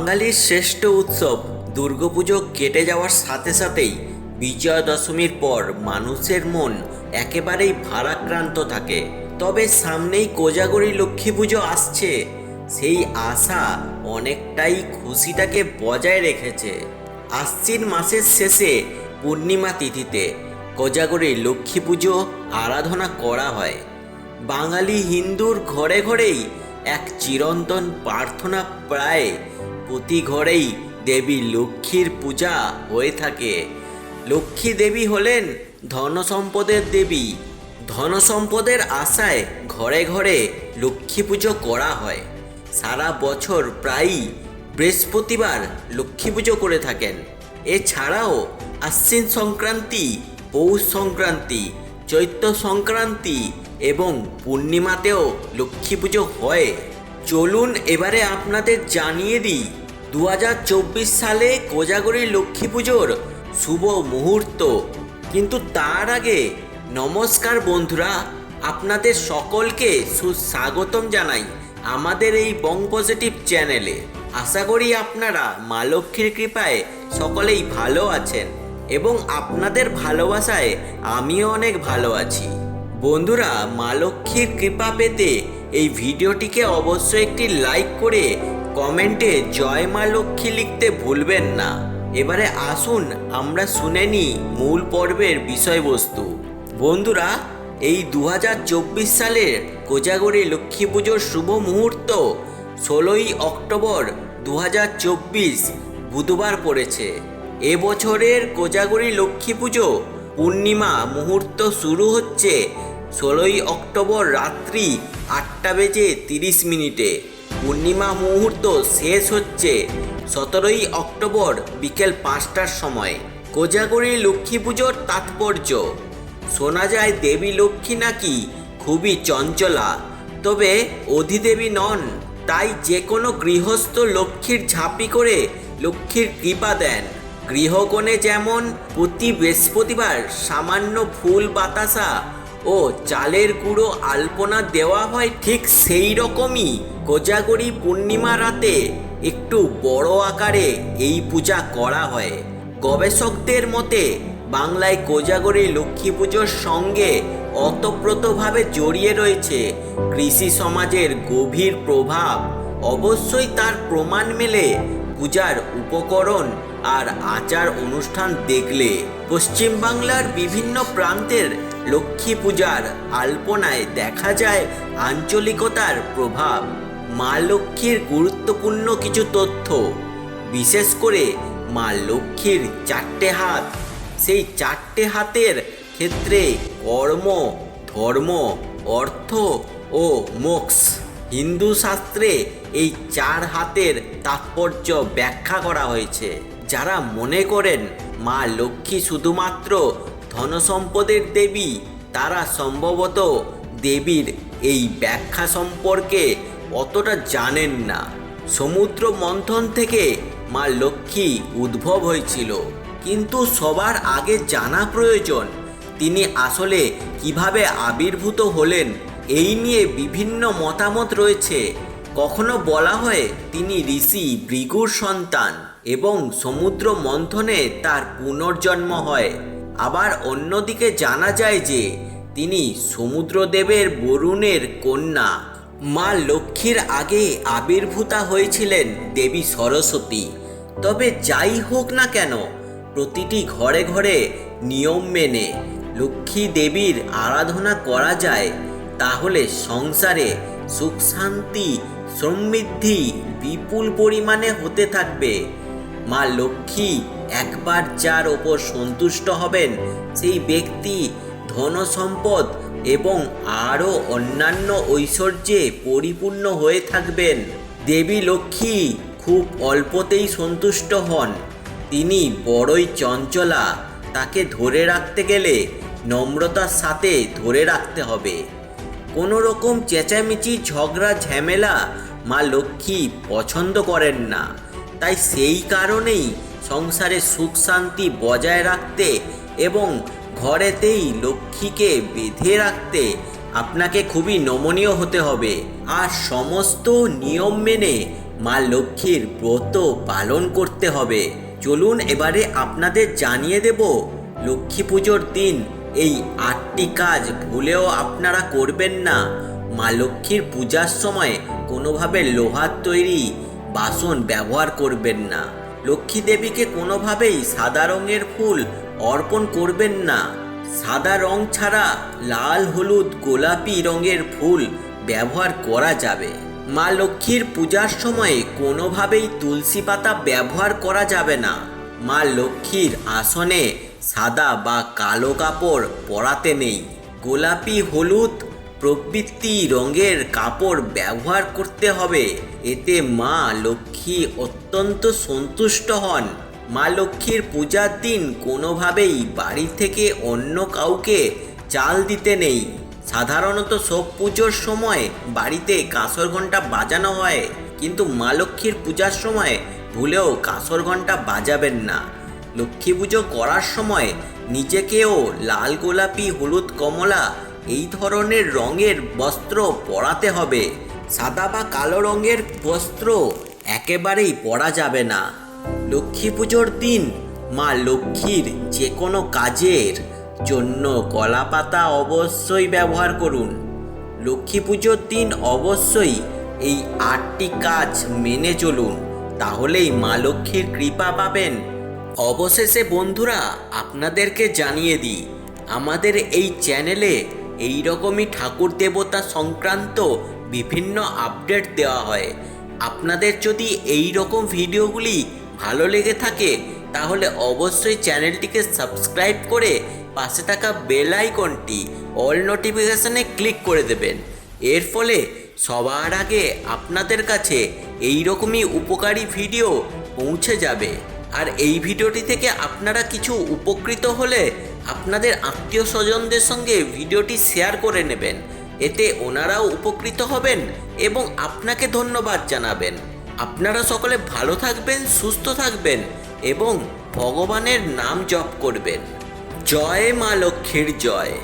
বাঙালির শ্রেষ্ঠ উৎসব দুর্গাপুজো কেটে যাওয়ার সাথে সাথেই বিজয়া দশমীর পর মানুষের মন একেবারেই ভারাক্রান্ত থাকে। তবে সামনেই কোজাগরি লক্ষ্মী পুজো আসছে। সেই আশা অনেকটাই খুশিটাকে বজায় রেখেছে। আশ্বিন মাসের শেষে পূর্ণিমা তিথিতে কোজাগরি লক্ষ্মী পুজো আরাধনা করা হয়। বাঙালি হিন্দুর ঘরে ঘরেই এক চিরন্তন প্রার্থনা প্রায় প্রতি ঘরেই দেবী লক্ষ্মীর পূজা হয়ে থাকে। লক্ষ্মী দেবী হলেন ধন সম্পদের দেবী। ধন সম্পদের আশায় ঘরে ঘরে লক্ষ্মী পুজো করা হয়। সারা বছর প্রায়ই বৃহস্পতিবার লক্ষ্মী পুজো করে থাকেন। এছাড়াও আশ্বিন সংক্রান্তি, পৌষ সংক্রান্তি, চৈত্র সংক্রান্তি এবং পূর্ণিমাতেও লক্ষ্মী পুজো হয়। চলুন এবারে আপনাদের জানিয়ে দিই দু হাজার চব্বিশ সালে কোজাগরি লক্ষ্মী পুজোর শুভ মুহূর্ত। কিন্তু তার আগে নমস্কার বন্ধুরা, আপনাদের সকলকে সুস্বাগতম জানাই আমাদের এই বং পজিটিভ চ্যানেলে। আশা করি আপনারা মা লক্ষ্মীর কৃপায় সকলেই ভালো আছেন এবং আপনাদের ভালোবাসায় আমিও অনেক ভালো আছি। বন্ধুরা, মা লক্ষ্মীর কৃপা পেতে এই ভিডিওটিকে অবশ্যই একটি লাইক করে কমেন্টে জয় মা লক্ষ্মী লিখতে ভুলবেন না। এবারে আসুন, আমরা শুনে নিই মূল পর্বের বিষয়বস্তু। বন্ধুরা, এই দু হাজার চব্বিশ সালের কোজাগরি লক্ষ্মী পুজোর শুভ মুহূর্ত ষোলোই অক্টোবর দু হাজার চব্বিশ বুধবার পড়েছে। এবছরের কোজাগরি লক্ষ্মী পুজো পূর্ণিমা মুহূর্ত শুরু হচ্ছে ষোলোই অক্টোবর রাত্রি আটটা বেজে তিরিশ মিনিটে। পূর্ণিমা মুহূর্ত শেষ হচ্ছে সতেরোই অক্টোবর বিকেল পাঁচটার সময়। কোজাগরি লক্ষ্মী পুজোর তাৎপর্য। শোনা যায় দেবী লক্ষ্মী নাকি খুবই চঞ্চলা, তবে অধিদেবী নন, তাই যে কোনো গৃহস্থ লক্ষ্মীর ঝাঁপি করে লক্ষ্মীর কৃপা দেন। গৃহকোণে যেমন প্রতি বৃহস্পতিবার সামান্য ফুল বাতাসা ও চালের গুঁড়ো আলপনা দেওয়া হয়, ঠিক সেই রকমই কোজাগরি পূর্ণিমা রাতে একটু বড় আকারে এই পূজা করা হয়। গবেষকদের মতে, বাংলায় কোজাগরি লক্ষ্মী পুজোর সঙ্গে অতপ্রতভাবে জড়িয়ে রয়েছে কৃষি সমাজের গভীর প্রভাব। অবশ্যই তার প্রমাণ মেলে পূজার উপকরণ আর আচার অনুষ্ঠান দেখলে। পশ্চিমবাংলার বিভিন্ন প্রান্তের লক্ষ্মী পূজার আলপনায় দেখা যায় আঞ্চলিকতার প্রভাব। মা লক্ষ্মীর গুরুত্বপূর্ণ কিছু তথ্য। বিশেষ করে মা লক্ষ্মীর চারটে হাত। সেই চারটে হাতের ক্ষেত্রে কর্ম, ধর্ম, অর্থ ও মোক্ষ। হিন্দু শাস্ত্রে এই চার হাতের তাৎপর্য ব্যাখ্যা করা হয়েছে। যারা মনে করেন মা লক্ষ্মী শুধুমাত্র ধনসম্পদের দেবী, তারা সম্ভবত দেবীর এই ব্যাখ্যা সম্পর্কে অতটা জানেন না। সমুদ্র মন্থন থেকে মা লক্ষ্মী উদ্ভব হয়েছিল। কিন্তু সবার আগে জানা প্রয়োজন, তিনি আসলে কীভাবে আবির্ভূত হলেন, এই নিয়ে বিভিন্ন মতামত রয়েছে। কখনো বলা হয় তিনি ঋষি ভৃগুর সন্তান এবং সমুদ্র মন্থনে তার পুনর্জন্ম হয়। আবার অন্যদিকে জানা যায় যে, তিনি সমুদ্রদেবের বরুণের কন্যা। মা লক্ষ্মীর আগে আবির্ভূতা হয়েছিলেন দেবী সরস্বতী। তবে যাই হোক না কেন, প্রতিটি ঘরে ঘরে নিয়ম মেনে লক্ষ্মী দেবীর আরাধনা করা যায়, তাহলে সংসারে সুখ শান্তি, সমৃদ্ধি বিপুল পরিমাণে হতে থাকবে। মা লক্ষ্মী একবার যার ওপর সন্তুষ্ট হবেন, সেই ব্যক্তি ধন সম্পদ এবং আরও অন্যান্য ঐশ্বর্যে পরিপূর্ণ হয়ে থাকবেন। দেবী লক্ষ্মী খুব অল্পতেই সন্তুষ্ট হন। তিনি বড়ই চঞ্চলা। তাকে ধরে রাখতে গেলে নম্রতার সাথে ধরে রাখতে হবে। কোনো রকম চেঁচামেচি, ঝগড়া, ঝামেলা মা লক্ষ্মী পছন্দ করেন না। তাই সেই কারণেই সংসারে সুখ শান্তি বজায় রাখতে এবং ঘরেতেই লক্ষ্মীকে বেঁধে রাখতে আপনাকে খুবই নমনীয় হতে হবে। আর সমস্ত নিয়ম মেনে মা লক্ষ্মীর ব্রত পালন করতে হবে। চলুন এবারে আপনাদের জানিয়ে দেব, লক্ষ্মী পুজোর দিন এই আটটি কাজ ভুলেও আপনারা করবেন না। মা লক্ষ্মীর পূজার সময় কোনোভাবে লোহার তৈরি বাসন ব্যবহার করবেন না। লক্ষ্মী দেবীকে কোনোভাবেই সাদা রঙের ফুল অর্পণ করবেন না। সাদা রং ছাড়া লাল, হলুদ, গোলাপি রঙের ফুল ব্যবহার করা যাবে। মা লক্ষ্মীর পূজার সময়ে কোনোভাবেই তুলসী পাতা ব্যবহার করা যাবে না। মা লক্ষ্মীর আসনে সাদা বা কালো কাপড় পরাতে নেই। গোলাপি, হলুদ প্রবৃত্তি রঙের কাপড় ব্যবহার করতে হবে। এতে মা লক্ষ্মী অত্যন্ত সন্তুষ্ট হন। মা লক্ষ্মীর পূজার দিন কোনোভাবেই বাড়ি থেকে অন্য কাউকে চাল দিতে নেই। সাধারণত সব পুজোর সময় বাড়িতে কাঁসর ঘণ্টা বাজানো হয়, কিন্তু মা লক্ষ্মীর পূজার সময় ভুলেও কাঁসর ঘণ্টা বাজাবেন না। লক্ষ্মী পুজো করার সময় নিজেকেও লাল গোলাপি, হলুদ, কমলা এই ধরনের রঙের বস্ত্র পরাতে হবে। সাদা বা কালো রঙের বস্ত্র একেবারেই পরা যাবে না। লক্ষ্মী পুজোর দিন মা লক্ষ্মীর যে কোনো কাজের জন্য কলা পাতা অবশ্যই ব্যবহার করুন। লক্ষ্মী পুজোর দিন অবশ্যই এই আটটি কাজ মেনে চলুন, তাহলেই মা লক্ষ্মীর কৃপা পাবেন। অবশেষে বন্ধুরা, আপনাদেরকে জানিয়ে দিই, আমাদের এই চ্যানেলে এই রকমই ঠাকুর দেবতা সংক্রান্ত বিভিন্ন আপডেট দেওয়া হয়। আপনাদের যদি এই রকম ভিডিওগুলি ভালো লেগে থাকে, তাহলে অবশ্যই চ্যানেলটিকে সাবস্ক্রাইব করে পাশে থাকা বেল আইকনটি অল নোটিফিকেশানে ক্লিক করে দেবেন। এর ফলে সবার আগে আপনাদের কাছে এই রকমই উপকারী ভিডিও পৌঁছে যাবে। আর এই ভিডিওটি থেকে আপনারা কিছু উপকৃত হলে আপনাদের আত্মীয় স্বজনদের সঙ্গে ভিডিওটি শেয়ার করে নেবেন। এতে ওনারাও উপকৃত হবেন এবং আপনাকে ধন্যবাদ জানাবেন। আপনারা সকলে ভালো থাকবেন, সুস্থ থাকবেন এবং ভগবানের নাম জপ করবেন। জয় মা লক্ষ্মীর জয়।